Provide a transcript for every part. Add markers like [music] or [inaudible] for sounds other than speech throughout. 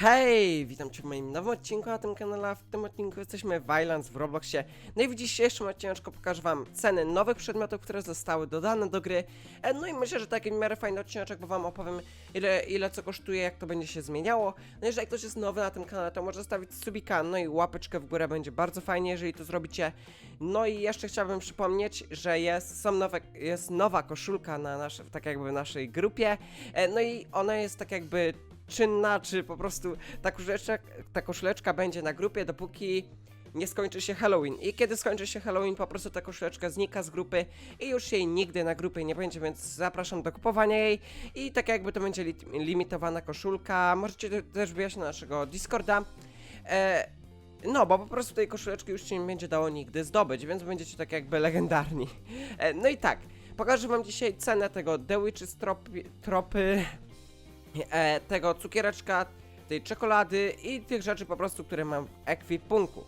Hej, witam cię w moim nowym odcinku na tym kanale, w tym odcinku jesteśmy w Violence w Robloxie. No i w dzisiejszym odcinku pokażę wam ceny nowych przedmiotów, które zostały dodane do gry. E, No i myślę, że taki w miarę fajny odcinek, bo wam opowiem ile, ile co kosztuje, jak to będzie się zmieniało. No jeżeli ktoś jest nowy na tym kanale, to może zostawić subika, no i łapeczkę w górę, będzie bardzo fajnie, jeżeli to zrobicie. No i jeszcze chciałbym przypomnieć, że jest, są nowe, jest nowa koszulka na nasze, tak jakby w naszej grupie. E, No i ona jest tak jakby czynna, czy po prostu ta koszuleczka, ta koszuleczka będzie na grupie, dopóki nie skończy się Halloween. I kiedy skończy się Halloween, po prostu ta koszuleczka znika z grupy i już jej nigdy na grupie nie będzie, więc zapraszam do kupowania jej. I tak jakby to będzie li limitowana koszulka, możecie te- też wbijać na naszego Discorda. E, no, bo po prostu tej koszuleczki już się nie będzie dało nigdy zdobyć, więc będziecie tak jakby legendarni. E, no i tak, pokażę wam dzisiaj cenę tego The Witches tropy e, tego cukiereczka, tej czekolady i tych rzeczy po prostu, które mam w ekwipunku.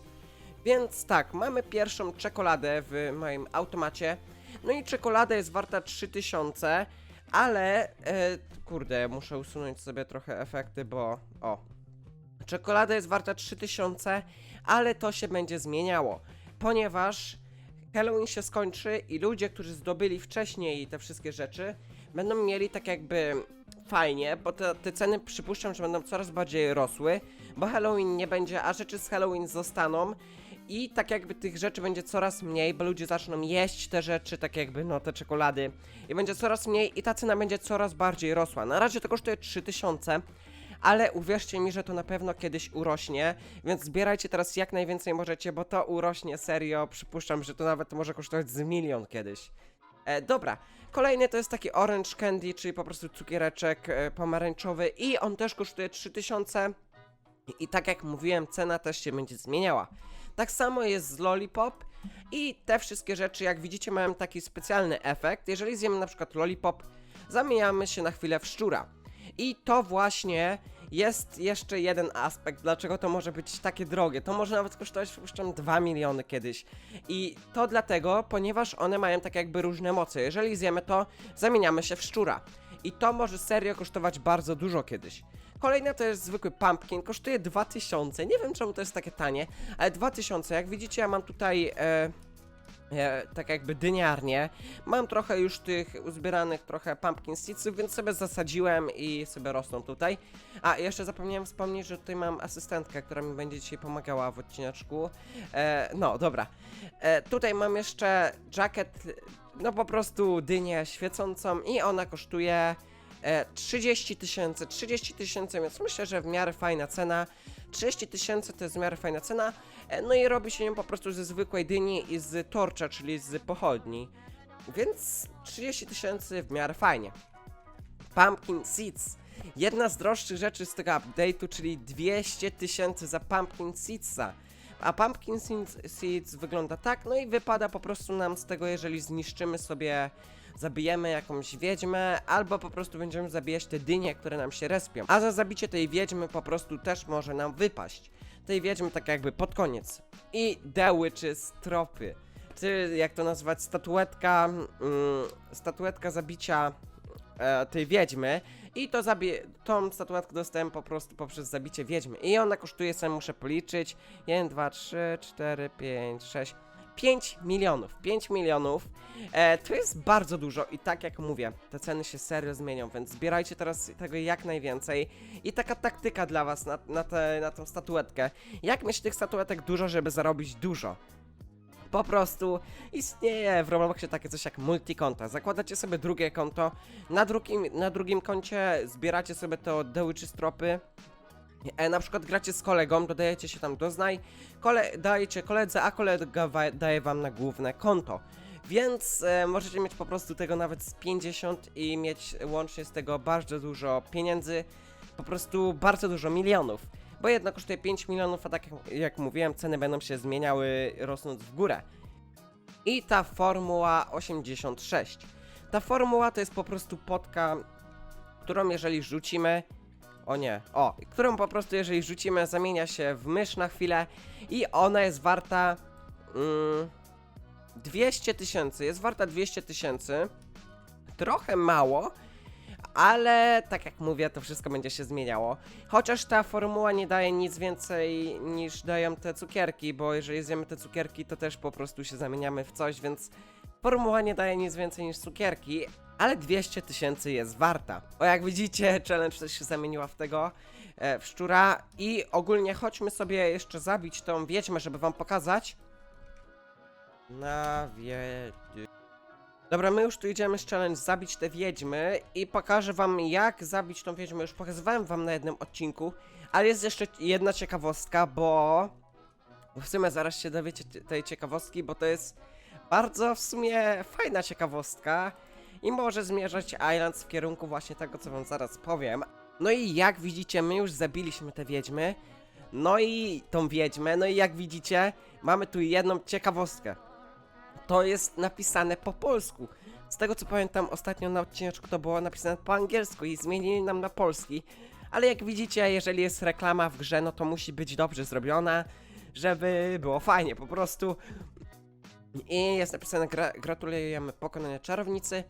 Więc tak, mamy pierwszą czekoladę w moim automacie. No i czekolada jest warta 3000, ale e, kurde, muszę usunąć sobie trochę efekty, bo o. Czekolada jest warta 3000, ale to się będzie zmieniało, ponieważ Halloween się skończy i ludzie, którzy zdobyli wcześniej te wszystkie rzeczy, będą mieli tak jakby fajnie, bo te, te ceny przypuszczam, że będą coraz bardziej rosły, bo Halloween nie będzie, a rzeczy z Halloween zostaną i tak jakby tych rzeczy będzie coraz mniej, bo ludzie zaczną jeść te rzeczy, tak jakby no te czekolady i będzie coraz mniej i ta cena będzie coraz bardziej rosła. Na razie to kosztuje 3000, ale uwierzcie mi, że to na pewno kiedyś urośnie, więc zbierajcie teraz jak najwięcej możecie, bo to urośnie serio. Przypuszczam, że to nawet może kosztować z milion kiedyś. E, dobra, kolejny to jest taki orange candy, czyli po prostu cukiereczek e, pomarańczowy i on też kosztuje 3000 i tak jak mówiłem, cena też się będzie zmieniała. Tak samo jest z lollipop i te wszystkie rzeczy, jak widzicie, mają taki specjalny efekt. Jeżeli zjemy na przykład lollipop, zamieniamy się na chwilę w szczura. I to właśnie jest jeszcze jeden aspekt, dlaczego to może być takie drogie. To może nawet kosztować, przypuszczam, 2 miliony kiedyś. I to dlatego, ponieważ one mają tak jakby różne moce. Jeżeli zjemy to, zamieniamy się w szczura. I to może serio kosztować bardzo dużo kiedyś. Kolejne to jest zwykły pumpkin, kosztuje 2000. Nie wiem czemu to jest takie tanie, ale 2000. Jak widzicie, ja mam tutaj e, e, tak jakby dyniarnię. Mam trochę już tych uzbieranych trochę pumpkin seedsów, więc sobie zasadziłem i sobie rosną tutaj. A jeszcze zapomniałem wspomnieć, że tutaj mam asystentkę, która mi będzie dzisiaj pomagała w odcineczku. E, no, dobra. E, tutaj mam jeszcze jacket, no po prostu dynię świecącą i ona kosztuje e, 30 tysięcy. 30 tysięcy, więc myślę, że w miarę fajna cena. 30 tysięcy to jest w miarę fajna cena. E, no i robi się ją po prostu ze zwykłej dyni i z torcza, czyli z pochodni. Więc 30 tysięcy w miarę fajnie. Pumpkin Seeds. Jedna z droższych rzeczy z tego update'u, czyli 200 tysięcy za Pumpkin Seedsa. A Pumpkin Seeds, Seeds wygląda tak, no i wypada po prostu nam z tego, jeżeli zniszczymy sobie, zabijemy jakąś wiedźmę, albo po prostu będziemy zabijać te dynie, które nam się respią. A za zabicie tej wiedźmy po prostu też może nam wypaść. Tej wiedźmy tak jakby pod koniec. I The Witches tropy. Czy jak to nazwać, statuetka, mm, statuetka zabicia e, tej wiedźmy i to zabie tą statuetkę dostałem po prostu poprzez zabicie wiedźmy i ona kosztuje, sobie muszę policzyć, 1, 2, 3, 4, 5, 6, 5 milionów, 5 milionów, e, to jest bardzo dużo i tak jak mówię, te ceny się serio zmienią, więc zbierajcie teraz tego jak najwięcej i taka taktyka dla was na, na, te, na tą statuetkę, jak mieć tych statuetek dużo, żeby zarobić dużo, po prostu istnieje w Robloxie takie coś jak multikonta. Zakładacie sobie drugie konto, na drugim, na drugim koncie zbieracie sobie to dełyczy stropy. E, na przykład gracie z kolegą, dodajecie się tam do znaj, kole, dajecie koledze, a kolega wa- daje wam na główne konto. Więc e, możecie mieć po prostu tego nawet z 50 i mieć łącznie z tego bardzo dużo pieniędzy, po prostu bardzo dużo milionów. Bo jedno kosztuje 5 milionów, a tak jak, mówiłem, ceny będą się zmieniały rosnąc w górę. I ta formuła 86. Ta formuła to jest po prostu potka, którą jeżeli rzucimy. O nie, o, którą po prostu jeżeli rzucimy, zamienia się w mysz na chwilę i ona jest warta. Mm, 200 tysięcy. Jest warta 200 tysięcy. Trochę mało, ale tak jak mówię, to wszystko będzie się zmieniało. Chociaż ta formuła nie daje nic więcej niż dają te cukierki, bo jeżeli zjemy te cukierki, to też po prostu się zamieniamy w coś, więc formuła nie daje nic więcej niż cukierki, ale 200 tysięcy jest warta. O jak widzicie, [laughs] challenge też się zamieniła w tego, e, w szczura i ogólnie chodźmy sobie jeszcze zabić tą wiedźmę, żeby wam pokazać. Na wiedź... Dobra, my już tu idziemy z challenge zabić te wiedźmy i pokażę wam jak zabić tą wiedźmę. Już pokazywałem wam na jednym odcinku, ale jest jeszcze jedna ciekawostka, bo w sumie zaraz się dowiecie te- tej ciekawostki, bo to jest bardzo w sumie fajna ciekawostka i może zmierzać Islands w kierunku właśnie tego, co wam zaraz powiem. No i jak widzicie, my już zabiliśmy te wiedźmy, no i tą wiedźmę, no i jak widzicie, mamy tu jedną ciekawostkę to jest napisane po polsku. Z tego co pamiętam, ostatnio na odcineczku to było napisane po angielsku i zmienili nam na polski. Ale jak widzicie, jeżeli jest reklama w grze, no to musi być dobrze zrobiona, żeby było fajnie po prostu. I jest napisane gra gratulujemy pokonania czarownicy.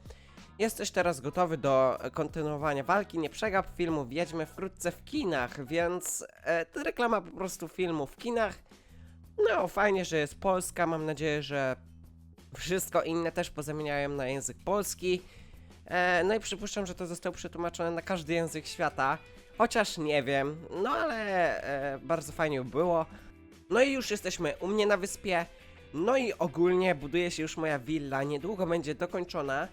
Jesteś teraz gotowy do kontynuowania walki. Nie przegap filmu Wiedźmy wkrótce w kinach, więc e, reklama po prostu filmu w kinach. No, fajnie, że jest Polska. Mam nadzieję, że wszystko inne też pozamieniają na język polski. E, no i przypuszczam, że to zostało przetłumaczone na każdy język świata. Chociaż nie wiem, no ale e, bardzo fajnie by było. No i już jesteśmy u mnie na wyspie. No i ogólnie buduje się już moja willa, niedługo będzie dokończona.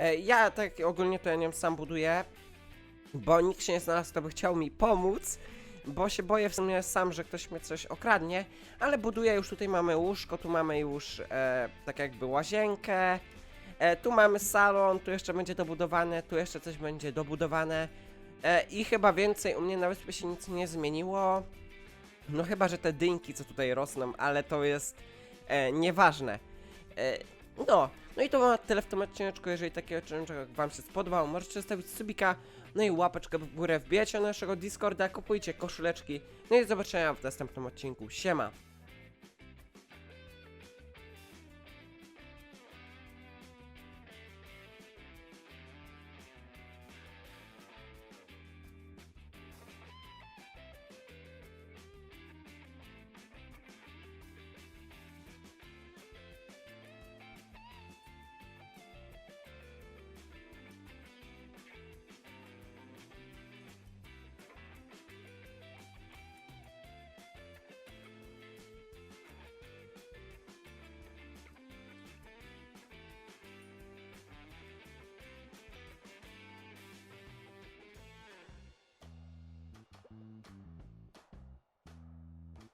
E, ja tak ogólnie to ja nią sam buduję, bo nikt się nie znalazł, kto by chciał mi pomóc. Bo się boję w sumie sam, że ktoś mnie coś okradnie, ale buduję już tutaj mamy łóżko, tu mamy już e, tak jakby łazienkę, e, tu mamy salon, tu jeszcze będzie dobudowane, tu jeszcze coś będzie dobudowane e, i chyba więcej u mnie na wyspie się nic nie zmieniło. No chyba, że te dynki, co tutaj rosną, ale to jest e, nieważne. E, no, no i to na tyle w tym odcineczku. Jeżeli takie odcinek wam się spodobał, możecie zostawić subika, no i łapeczkę w górę. Wbijajcie na naszego Discorda, kupujcie koszuleczki. No i do zobaczenia w następnym odcinku. Siema!